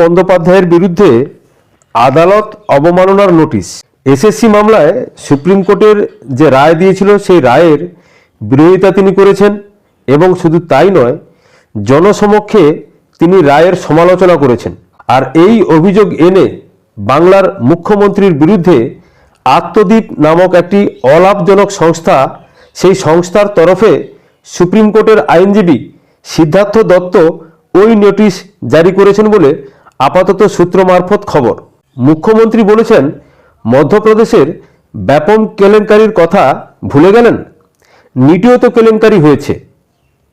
বন্দ্যোপাধ্যায়ের বিরুদ্ধে আদালত অবমাননার নোটিশ। এসএসসি মামলায় সুপ্রিম কোর্টের যে রায় দিয়েছিল, সেই রায়ের বিরোধিতা তিনি করেছেন এবং শুধু তাই নয়, জনসমক্ষে তিনি রায়ের সমালোচনা করেছেন। আর এই অভিযোগ এনে বাংলার মুখ্যমন্ত্রীর বিরুদ্ধে আত্মদ্বীপ নামক একটি অলাভজনক সংস্থা, সেই সংস্থার তরফে সুপ্রিম কোর্টের আইনজীবী সিদ্ধার্থ দত্ত ওই নোটিশ জারি করেছেন বলে আপাতত সূত্র মারফত খবর। মুখ্যমন্ত্রী বলেছেন, মধ্যপ্রদেশের ব্যাপক কেলেঙ্কারির কথা ভুলে গেলেন। নিটিও তো কেলেঙ্কারি হয়েছে।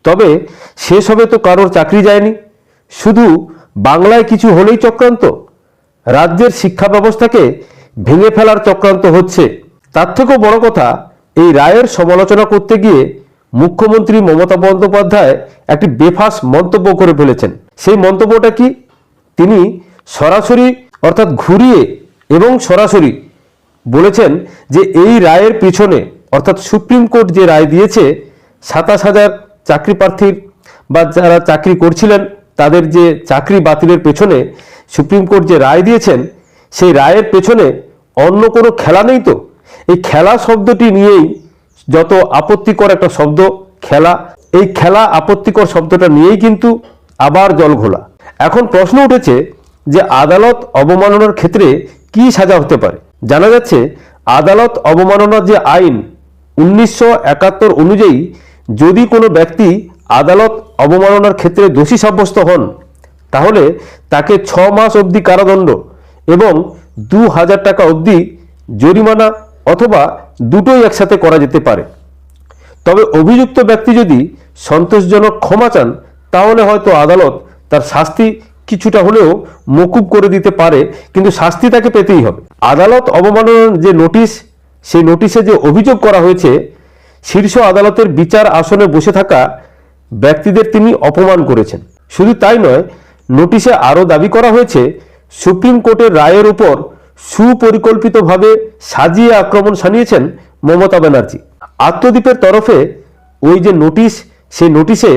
তবে শেষ হবে তো কারোর চাকরি যায়নি। শুধু বাংলায় কিছু হলেই চক্রান্ত। রাজ্যের শিক্ষা ব্যবস্থাকে ভেঙে ফেলার চক্রান্ত হচ্ছে। তার থেকেও বড় কথা, এই রায়ের সমালোচনা করতে গিয়ে মুখ্যমন্ত্রী মমতা বন্দ্যোপাধ্যায় একটি বেফাস মন্তব্য করে ফেলেছেন। সেই মন্তব্যটা কি? তিনি সরাসরি অর্থাৎ ঘুরিয়ে এবং সরাসরি বলেছেন যে এই রায়ের পিছনে, অর্থাৎ সুপ্রিম কোর্ট যে রায় দিয়েছে, সাতাশ হাজার চাকরি প্রার্থীর বা যারা চাকরি করছিলেন, তাদের যে চাকরি বাতিলের পেছনে সুপ্রিম কোর্ট যে রায় দিয়েছেন, সেই রায়ের পেছনে অন্য কোনো খেলা নেই তো? এই খেলা শব্দটি নিয়েই যত আপত্তিকর একটা শব্দ, খেলা, এই খেলা আপত্তিকর শব্দটা নিয়েই কিন্তু আবার জল ঘোলা। এখন প্রশ্ন উঠেছে যে আদালত অবমাননার ক্ষেত্রে কি সাজা হতে পারে। জানা যাচ্ছে, আদালত অবমাননার যে আইন উনিশশো একাত্তর অনুযায়ী যদি কোনো ব্যক্তি আদালত অবমাননার ক্ষেত্রে দোষী সাব্যস্ত হন, তাহলে তাকে ছ মাস অবধি কারাদণ্ড এবং দু হাজার টাকা অবধি জরিমানা অথবা দুটোই একসাথে করা যেতে পারে। তবে অভিযুক্ত ব্যক্তি যদি সন্তোষজনক ক্ষমা চান, তাহলে হয়তো আদালত তার শাস্তি কিছুটা হলেও মকুব করে দিতে পারে, কিন্তু শাস্তি তাকে পেতেই হবে। আদালত অবমাননার যে নোটিশ, সেই নোটিশে যে অভিযোগ করা হয়েছে, শীর্ষ আদালতের বিচার আসনে বসে থাকা ব্যক্তিদের তিনি অপমান করেছেন। শুধু তাই নয়, নোটিশে আরও দাবি করা হয়েছে, সুপ্রিম কোর্টের রায়ের উপর সুপরিকল্পিতভাবে সাজিয়ে আক্রমণ সানিয়েছেন মমতা ব্যানার্জি। আত্মদ্বীপের তরফে ওই যে নোটিশ, সেই নোটিশে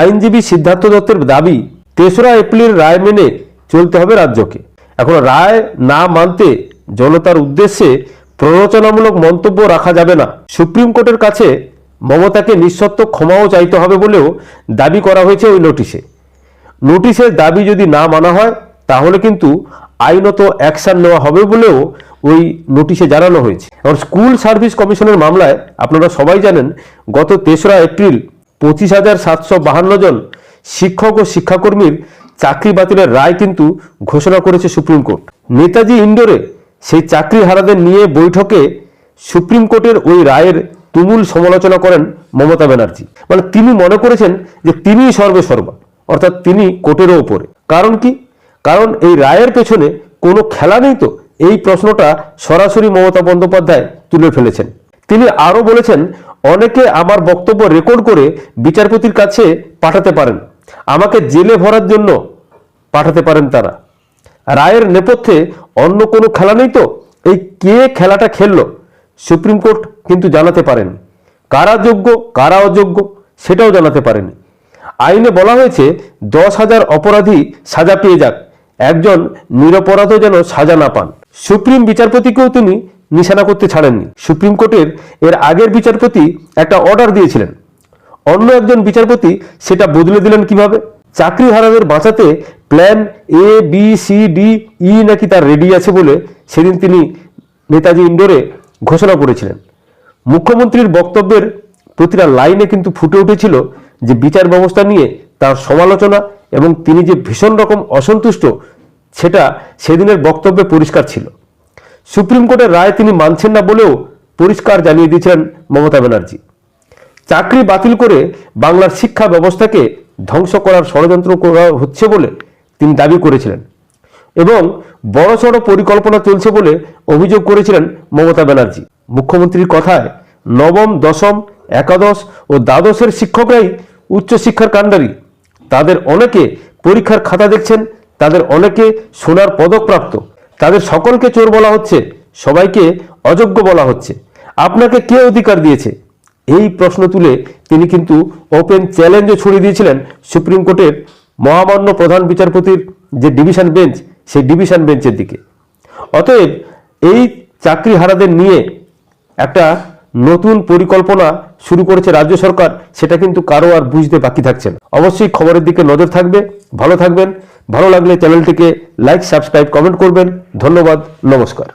আইনজীবী সিদ্ধার্থ দত্তের দাবি তেসরা এপ্রিল রায় মেনে চলতে হবে রাজ্যকে। এখন রায় না মানতে জনতার উদ্দেশ্যে প্ররোচনামূলক মন্তব্য রাখা যাবে না। সুপ্রিম কোর্টের কাছে মমতাকে নিঃশর্ত ক্ষমাও চাইতে হবে বলেও দাবি করা হয়েছে ওই নোটিশে। নোটিশের দাবি যদি না মানা হয়, তাহলে কিন্তু আইনত অ্যাকশন নেওয়া হবে বলেও ওই নোটিশে জানানো হয়েছে। এবং স্কুল সার্ভিস কমিশনের মামলায় আপনারা সবাই জানেন, গত তেসরা এপ্রিল পঁচিশ হাজার সাতশো বাহান্ন জন শিক্ষক ও শিক্ষাকর্মীর চাকরি বাতিলের রায় কিন্তু ঘোষণা করেছে সুপ্রিম কোর্ট। নেতাজি ইন্ডোরে সেই চাকরি হারাদের নিয়ে বৈঠকে সুপ্রিম কোর্টের ওই রায়ের তুমুল সমালোচনা করেন মমতা ব্যানার্জি। মানে তিনি মনে করেছেন যে তিনিই সর্বেসর্বা, অর্থাৎ তিনি কোর্টেরও ওপরে। কারণ কি? কারণ এই রায়ের পেছনে কোনো খেলা নেই তো, এই প্রশ্নটা সরাসরি মমতা বন্দ্যোপাধ্যায় তুলে ফেলেছেন। তিনি আরও বলেছেন, অনেকে আমার বক্তব্য রেকর্ড করে বিচারপতির কাছে পাঠাতে পারেন আমাকে জেলে ভরার জন্য পাঠাতে পারেন তারা। রায়ের নেপথ্যে অন্য কোনো খেলা নেই তো? এই কে খেলাটা খেললো? সুপ্রিম কোর্ট কিন্তু জানাতে পারেন। কারা যোগ্য, কারা অযোগ্য, সেটাও জানাতে পারেনি। আইনে বলা হয়েছে, দশ হাজার অপরাধী সাজা পেয়ে যাক। একজন নিরপরাধও যেন সাজা না পান। সুপ্রিম বিচারপতিকেও তিনি নিশানা করতে ছাড়েননি। সুপ্রিম কোর্টের এর আগের বিচারপতি একটা অর্ডার দিয়েছিলেন। অন্য একজন বিচারপতি সেটা বদলে দিলেন কীভাবে? চাকরি হারাদের বাঁচাতে plan A B C D E নাকি তার রেডি আছে বলে সেদিন তিনি নেতাজি ইন্ডোরে ঘোষণা করেছিলেন। মুখ্যমন্ত্রীর বক্তব্যের প্রতিটা লাইনে কিন্তু ফুটে উঠেছিল যে বিচার ব্যবস্থা নিয়ে তার সমালোচনা এবং তিনি যে ভীষণ রকম অসন্তুষ্ট, সেটা সেদিনের বক্তব্যে পরিষ্কার ছিল। সুপ্রিম কোর্টের রায় তিনি মানছেন না বলেও পরিষ্কার জানিয়ে দিয়েছিলেন মমতা ব্যানার্জি। চাকরি বাতিল করে বাংলার শিক্ষা ব্যবস্থাকে ধ্বংস করার ষড়যন্ত্র করা হচ্ছে বলে তিনি দাবি করেছিলেন। এবং বড়সড় পরিকল্পনা চলছে বলে অভিযোগ করেছিলেন মমতা ব্যানার্জি। মুখ্যমন্ত্রীর কথায় নবম, দশম, একাদশ ও দ্বাদশের শিক্ষকরাই উচ্চশিক্ষার কাণ্ডারি। তাদের অনেকে পরীক্ষার খাতা দেখছেন, তাদের অনেকে সোনার পদকপ্রাপ্ত। তাদের সকলকে চোর বলা হচ্ছে, সবাইকে অযোগ্য বলা হচ্ছে। আপনাকে কে অধিকার দিয়েছে? এই প্রশ্ন তুলে তিনি কিন্তু ওপেন চ্যালেঞ্জও ছড়িয়ে দিয়েছিলেন সুপ্রিম কোর্টের মহামান্য প্রধান বিচারপতির যে ডিভিশন বেঞ্চ সেই ডিভিশন বেঞ্চের দিকে। অতএব এই চাকরি হারাদের নিয়ে একটা নতুন পরিকল্পনা শুরু করেছে রাজ্য সরকার, সেটা কিন্তু কারও আর বুঝতে বাকি থাকছে না। অবশ্যই খবরের দিকে নজর থাকবে, ভালো থাকবেন, ভালো লাগলে চ্যানেলটিকে লাইক সাবস্ক্রাইব কমেন্ট করবেন। ধন্যবাদ, নমস্কার।